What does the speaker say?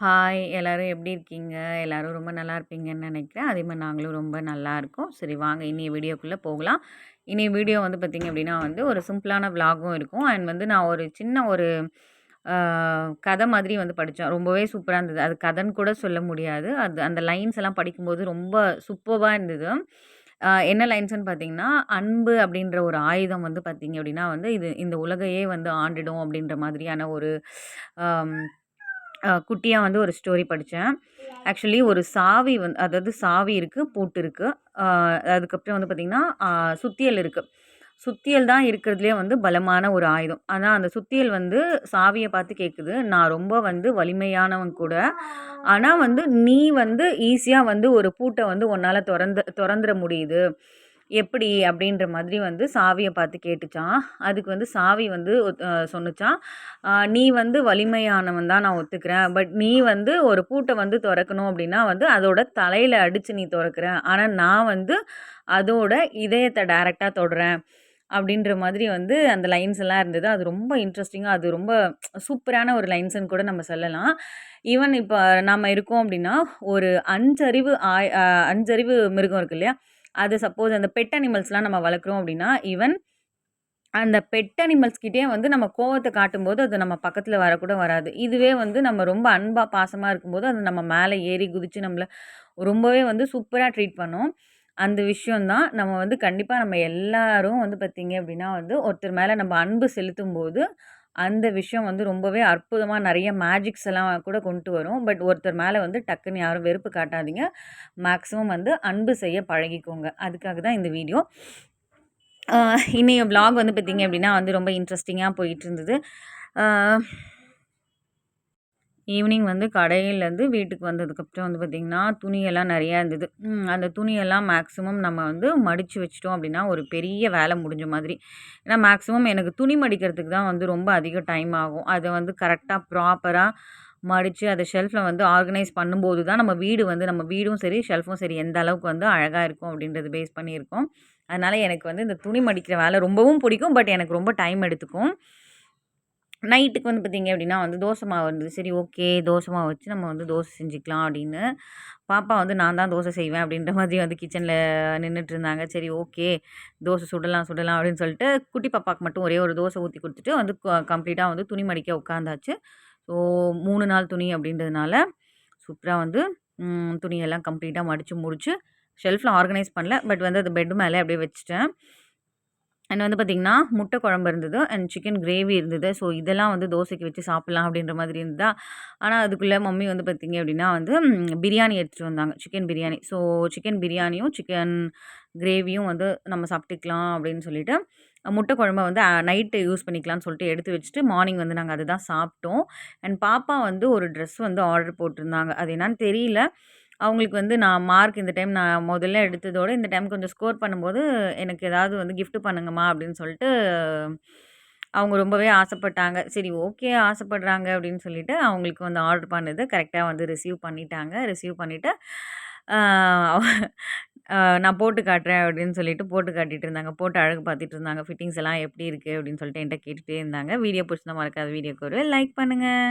Hi எல்லோரும் எப்படி இருக்கீங்க? எல்லோரும் ரொம்ப நல்லா இருப்பீங்கன்னு நினைக்கிறேன். அதே மாதிரி நாங்களும் ரொம்ப நல்லா இருக்கோம். சரி வாங்க இனி வீடியோக்குள்ளே போகலாம். இனி வீடியோ வந்து பார்த்திங்க அப்படின்னா வந்து ஒரு சிம்பிளான விலாகும் இருக்கும். அண்ட் வந்து நான் ஒரு சின்ன ஒரு கதை மாதிரி வந்து படித்தேன் ரொம்பவே சூப்பராக இருந்தது. அது கதைன்னு கூட சொல்ல முடியாது. அது அந்த லைன்ஸ் எல்லாம் படிக்கும்போது ரொம்ப சூப்பராக இருந்தது. என்ன லைன்ஸ்னு பார்த்தீங்கன்னா அன்பு அப்படின்ற ஒரு ஆயுதம் வந்து பார்த்திங்க அப்படின்னா வந்து இது இந்த உலகையே வந்து ஆண்டிடும் அப்படின்ற மாதிரியான ஒரு குட்டியாக வந்து ஒரு ஸ்டோரி படித்தேன் ஆக்சுவலி ஒரு சாவி வந்து அதாவது சாவி இருக்குது பூட்டு இருக்குது அதுக்கப்புறம் வந்து பார்த்திங்கன்னா சுத்தியல் இருக்குது சுத்தியல் தான் இருக்கிறதுலே வந்து பலமான ஒரு ஆயுதம். ஆனால் அந்த சுத்தியல் வந்து சாவியை பார்த்து கேட்குது நான் ரொம்ப வந்து வலிமையானவன் கூட. ஆனால் வந்து நீ வந்து ஈஸியாக வந்து ஒரு பூட்டை வந்து உன்னால் திறந்து திறந்துட முடியுது. எப்படி அப்படின்ற மாதிரி வந்து சாவியை பார்த்து கேட்டுச்சான் அதுக்கு வந்து சாவி வந்து சொன்னிச்சான் நீ வந்து வலிமையானவன் தான் நான் ஒத்துக்கிறேன். பட் நீ வந்து ஒரு பூட்டை வந்து திறக்கணும் அப்படின்னா வந்து அதோட தலையில் அடித்து நீ திறக்கிற. ஆனால் நான் வந்து அதோட இதயத்தை டைரெக்டாக தொடுறேன். அப்படின்ற மாதிரி வந்து அந்த லைன்ஸ் எல்லாம் இருந்தது. அது ரொம்ப இன்ட்ரெஸ்டிங்காக அது ரொம்ப சூப்பரான ஒரு லைன்ஸுன்னு கூட நம்ம சொல்லலாம். ஈவன் இப்போ நம்ம இருக்கோம் அப்படின்னா ஒரு அஞ்சறிவு ஆய் அஞ்சறிவு மிருகம் இருக்கு இல்லையா? அது சப்போஸ் அந்த பெட் அனிமல்ஸ்லாம் நம்ம வளர்க்குறோம் அப்படின்னா ஈவன் அந்த பெட் அனிமல்ஸ்கிட்டே வந்து நம்ம கோவத்தை காட்டும்போது அது நம்ம பக்கத்தில் வரக்கூட வராது. இதுவே வந்து நம்ம ரொம்ப அன்பாக பாசமாக இருக்கும்போது அது நம்ம மேலே ஏறி குதித்து நம்மளை ரொம்பவே வந்து சூப்பராக ட்ரீட் பண்ணோம். அந்த விஷயந்தான் நம்ம வந்து கண்டிப்பாக நம்ம எல்லாரும் வந்து பார்த்திங்க அப்படின்னா வந்து ஒருத்தர் மேலே நம்ம அன்பு செலுத்தும் போது அந்த விஷயம் வந்து ரொம்பவே அற்புதமாக நிறைய மேஜிக்ஸ் எல்லாம் கூட கொண்டு வரும். பட் ஒருத்தர் மேலே வந்து டக்குன்னு யாரும் வெறுப்பு காட்டாதீங்க. மேக்ஸிமம் வந்து அன்பு செய்ய பழகிக்கோங்க. அதுக்காக தான் இந்த வீடியோ இன்றைய வ்ளாக் வந்து பார்த்திங்க அப்படின்னா வந்து ரொம்ப இன்ட்ரெஸ்டிங்காக போயிட்டு இருந்தது. ஈவினிங் வந்து கடையிலேருந்து வீட்டுக்கு வந்ததுக்கப்புறம் வந்து பார்த்திங்கன்னா துணியெல்லாம் நிறையா இருந்தது. அந்த துணியெல்லாம் மேக்ஸிமம் நம்ம வந்து மடித்து வச்சிட்டோம் அப்படின்னா ஒரு பெரிய வேலை முடிஞ்ச மாதிரி. ஏன்னா மேக்ஸிமம் எனக்கு துணி மடிக்கிறதுக்கு தான் வந்து ரொம்ப அதிக டைம் ஆகும். அதை வந்து கரெக்டாக ப்ராப்பராக மடித்து அதை ஷெல்ஃபில் வந்து ஆர்கனைஸ் பண்ணும்போது தான் நம்ம வீடு வந்து நம்ம வீடும் சரி ஷெல்ஃபும் சரி எந்த அளவுக்கு வந்து அழகாக இருக்கும் அப்படின்றது பேஸ் பண்ணியிருக்கோம். அதனால் எனக்கு வந்து இந்த துணி மடிக்கிற வேலை ரொம்பவும் பிடிக்கும். பட் எனக்கு ரொம்ப டைம் எடுத்துக்கும். நைட்டுக்கு வந்து பார்த்திங்க அப்படின்னா வந்து தோசை மாவு இருந்தது. சரி ஓகே தோசை மாவு வச்சு நம்ம வந்து தோசை செஞ்சுக்கலாம் அப்படின்னு. பாப்பா வந்து நான் தான் தோசை செய்வேன் அப்படின்ற மாதிரி வந்து கிச்சனில் நின்றுட்டு இருந்தாங்க. சரி ஓகே தோசை சுடலாம் சுடலாம் அப்படின்னு சொல்லிட்டு குட்டி பாப்பாவுக்கு மட்டும் ஒரே ஒரு தோசை ஊற்றி கொடுத்துட்டு வந்து கம்ப்ளீட்டாக வந்து துணி மடிக்க உட்காந்தாச்சு. ஸோ மூணு நாள் துணி அப்படின்றதுனால சூப்பராக வந்து துணியெல்லாம் கம்ப்ளீட்டாக மடித்து முடித்து ஷெல்ஃபில் ஆர்கனைஸ் பண்ணல. பட் வந்து அது பெட் மேலே அப்படியே வச்சுட்டேன். அண்ட் வந்து பார்த்திங்கன்னா முட்டை குழம்பு இருந்தது அண்ட் சிக்கன் கிரேவி இருந்தது. ஸோ இதெல்லாம் வந்து தோசைக்கு வச்சு சாப்பிட்லாம் அப்படின்ற மாதிரி இருந்தால் ஆனால் அதுக்குள்ளே மம்மி வந்து பார்த்திங்க அப்படின்னா வந்து பிரியாணி எடுத்துகிட்டு வந்தாங்க. சிக்கன் பிரியாணி. ஸோ சிக்கன் பிரியாணியும் சிக்கன் கிரேவியும் வந்து நம்ம சாப்பிட்டுக்கலாம் அப்படின்னு சொல்லிட்டு முட்டை குழம்ப வந்து நைட்டு யூஸ் பண்ணிக்கலாம்னு சொல்லிட்டு எடுத்து வச்சுட்டு மார்னிங் வந்து நாங்கள் அதுதான் சாப்பிட்டோம். அண்ட் பாப்பா வந்து ஒரு ட்ரெஸ் வந்து ஆர்டர் போட்டிருந்தாங்க. அது என்னன்னு தெரியல. அவங்களுக்கு வந்து நான் மார்க் இந்த டைம் நான் முதல்ல எடுத்ததோட இந்த டைம் கொஞ்சம் ஸ்கோர் பண்ணும்போது எனக்கு ஏதாவது வந்து கிஃப்ட் பண்ணுங்கம்மா அப்படின்னு சொல்லிட்டு அவங்க ரொம்பவே ஆசைப்பட்டாங்க. சரி ஓகே ஆசைப்படுறாங்க அப்படின்னு சொல்லிட்டு அவங்களுக்கு வந்து ஆர்டர் பண்ணது. கரெக்டாக வந்து ரிசீவ் பண்ணிட்டாங்க. ரிசீவ் பண்ணிவிட்டு நான் போட்டு காட்டுறேன் அப்படின்னு சொல்லிட்டு போட்டு காட்டிகிட்டு இருந்தாங்க. போட்டு அழகு பார்த்துட்டு இருந்தாங்க. ஃபிட்டிங்ஸ் எல்லாம் எப்படி இருக்குது அப்படின்னு சொல்லிட்டு என்கிட்ட கேட்டுகிட்டே இருந்தாங்க. வீடியோ பிடிச்சிருந்தா மறக்காத வீடியோக்கு ஒரு லைக் பண்ணுங்கள்